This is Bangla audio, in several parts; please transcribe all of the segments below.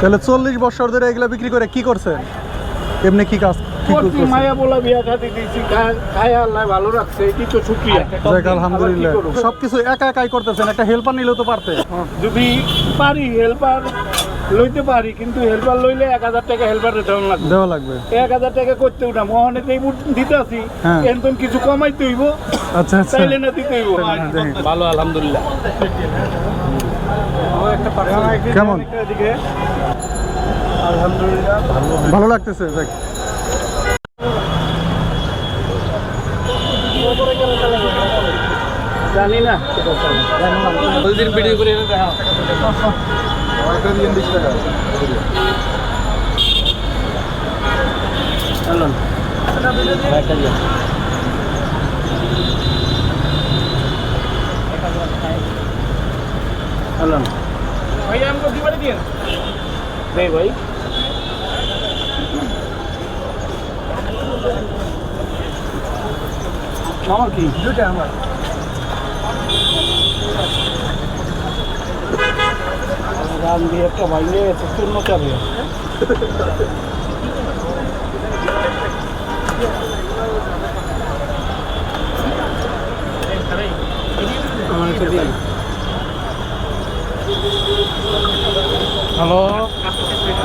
তাহলে চল্লিশ বছর ধরে এগুলা বিক্রি করে কি করছে? এমনি কি কাজ কি প্রতি করছেন মায়া বলা বিয়া খাতে দিয়েছি খায় আল্লাহ ভালো রাখছে এটি তো শুক্রিয়া। যাক আলহামদুলিল্লাহ। আবার কি করব? সবকিছু একা একাই করতেছেন একটা হেল্পার নিলেও তো পারতে। যদি পারি হেল্পার লইতে পারি কিন্তু হেল্পার লইলে এক হাজার টাকা হেল্পার রিটার্ন লাগবে। দেওয়া লাগবে। এক হাজার টাকা করতে উঠাম ওখানে এই দিতে আসি। হ্যাঁ। কিছু কমাইতে হইব আচ্ছা আচ্ছা। তাইলে না দিতে হইব। ভালো আলহামদুলিল্লাহ। কেমন? এদিকে। আলহামদুলিল্লাহ ভালো লাগতেছে যাক জানি না দিন ভিডিও করে দেখা? চলুন চলুন ভাই দিবারে ভাই। আমার কি? দুটা আমার। রান দিয়ে একটা চূর্ণ চাবে। হ্যালো?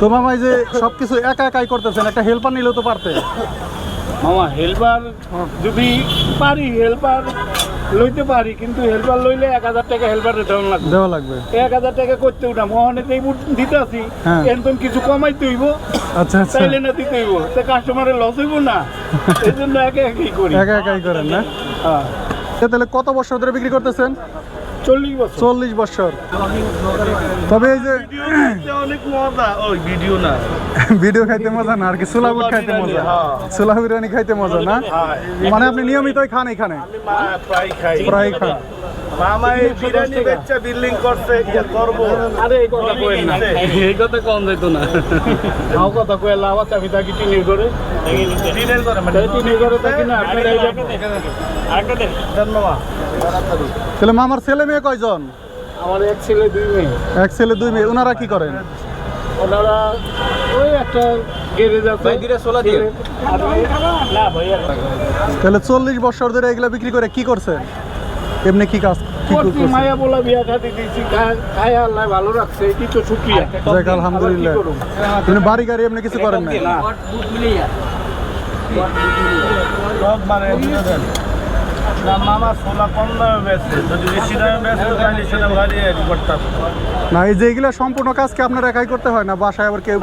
তো মামা এই যে সবকিছু একা একাই করতেছেন একটা হেল্পার নিলেও তো পারতে। মামা হেল্পার যদি পারি হেল্পার লইতে পারি কিন্তু হেল্পার লইলে এক হাজার টাকা হেল্পার রিটার্ন লাগবে। দেওয়া লাগবে। এক হাজার টাকা করতে উঠাম। তো এই দিতে আসি হ্যাঁ। এরকম কিছু কমাইতে হইব আচ্ছা আচ্ছা। তাইলে না দিতে হইব। তো কাস্টমারের লস হইব না। এই জন্য একে একই করি। একা একাই করেন না? হ্যাঁ। তাহলে কত বছর ধরে বিক্রি করতেছেন? চল্লিশ বছর। চল্লিশ বছর। তবে এই যে অনেক মজা ওই ভিডিও না ভিডিও খাইতে মজা না আর কি সুলা বুট খাইতে মজা। হ্যাঁ। সুলা বিরিয়ানি খাইতে মজা না? মানে আপনি নিয়মিতই খান এখানে? প্রায় খাই প্রায় খান। মামা এই বিরিয়ানি বেচা বিল্ডিং করছে ইয়া করব আরে এই কথা কইেন না এই কথা কম যেত না হাও কথা কইলা লাভ চাবি থাকি টিনের করে টিনের করে মানে টিনের করে থাকি না আপনারা আরেকটা দেন ধন্যবাদ। তাহলে মামার ছেলে মেয়ে কয়জন? আমার এক ছেলে দুই মেয়ে। এক ছেলে দুই মেয়ে। ওনারা কি করেন? ওনারা ওই একটা তাহলে চল্লিশ বছর ধরে এগুলা বিক্রি করে কি করছেন? এমনি কি কাজ কি প্রতি করছেন? মায়া বলা বিয়া খাতে দিয়েছি। খায় আল্লাহ ভালো রাখছে এটি তো শুক্রিয়া যাক আলহামদুলিল্লাহ আবার কি করব? আপনি বাড়ি গাড়ি এমনি কিছু করেন না না সব না মামা সোলা কম দামে বেচছে যদি বেশি দামে বেচতো তাহলে সেটা ভারী করতাম না এই যে এগুলা সম্পূর্ণ কাজ কি আপনার একাই করতে হয় না? বাসায় আবার কেউ?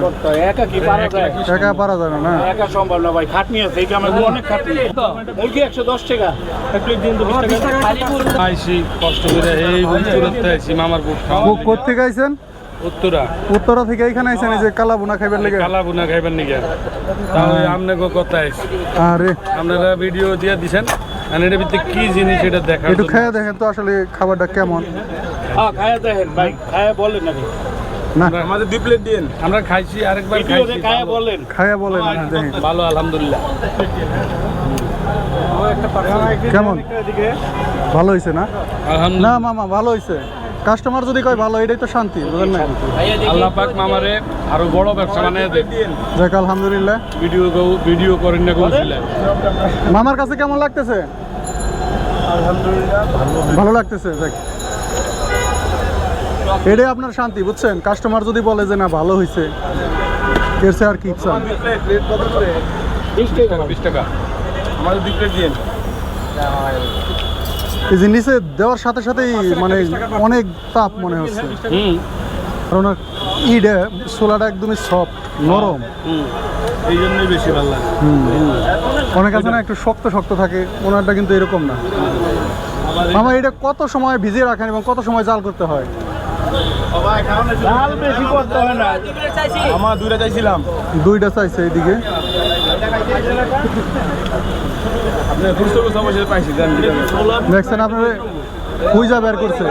করতে একা কি পারা যায়? একা পারা যায় না না? একা সম্ভব না ভাই খাটনি আছে এই কামে অনেক খাটনি। মুরগি একশো দশ টাকা এক প্লেট দিন তো বিশ টাকা। আইসি কষ্ট করে এই উত্তরাতে আইসি মামার বুক কো- কোত্থেকে আইছেন? উত্তরা। উত্তরা থেকে এখানে আইছেন এই যে কালা বুনা খাইবার লেগে। কালা বুনা তাহলে কথা আইসি? আরে। আপনারা ভিডিও দিয়ে দিছেন? আর এটা ভিতরে কি জিনিস এটা দেখা একটু খায়া দেখেন তো আসলে খাবারটা কেমন? হ্যাঁ খায়া দেখেন ভাই খায়া বলেন নাকি না। আমরা- আমাদের দুই প্লেট দিন আমরা খাইছি আরেকবার খাইছি। খায়া বলেন। খাইয়া বলেন হ্যাঁ, দেখেন। ভালো আলহামদুলিল্লাহ। কেমন? ভালো হয়েছে না? না মামা ভালো হয়েছে কাস্টমার যদি কয় ভালো এটাই তো শান্তি বুঝলেন না? আল্লাহ পাক মামারে আরও বড় ব্যবসা বানিয়ে দেন। যাক আলহামদুলিল্লাহ। ভিডিও ভিডিও করেন না মামার কাছে কেমন লাগতেছে? আলহামদুলিল্লাহ। ভালো লাগতেছে যাক। এটাই আপনার শান্তি বুঝছেন? কাস্টমার যদি বলে যে না ভালো হয়েছে এর আর কি চান বিশ টাকা বিশ টাকা আমাদের প্লেট দিন এই যে নিচে দেওয়ার সাথে সাথেই মানে অনেক তাপ মনে হচ্ছে। হুম। কারণ ইডে সোলাটা একদমই সফট নরম। এই জন্যই বেশি ভালো লাগে। অনেক আছে না একটু শক্ত শক্ত থাকে ওনারটা কিন্তু এরকম না। মামা এটা কত সময় ভিজিয়ে রাখেন এবং কত সময় জাল করতে হয়? লাল বেশি করতে হয় না। আমার দুইটা চাইছিলাম। দুইটা চাইছে এইদিকে। দেখছেন আপনার খুঁজা বের করছে।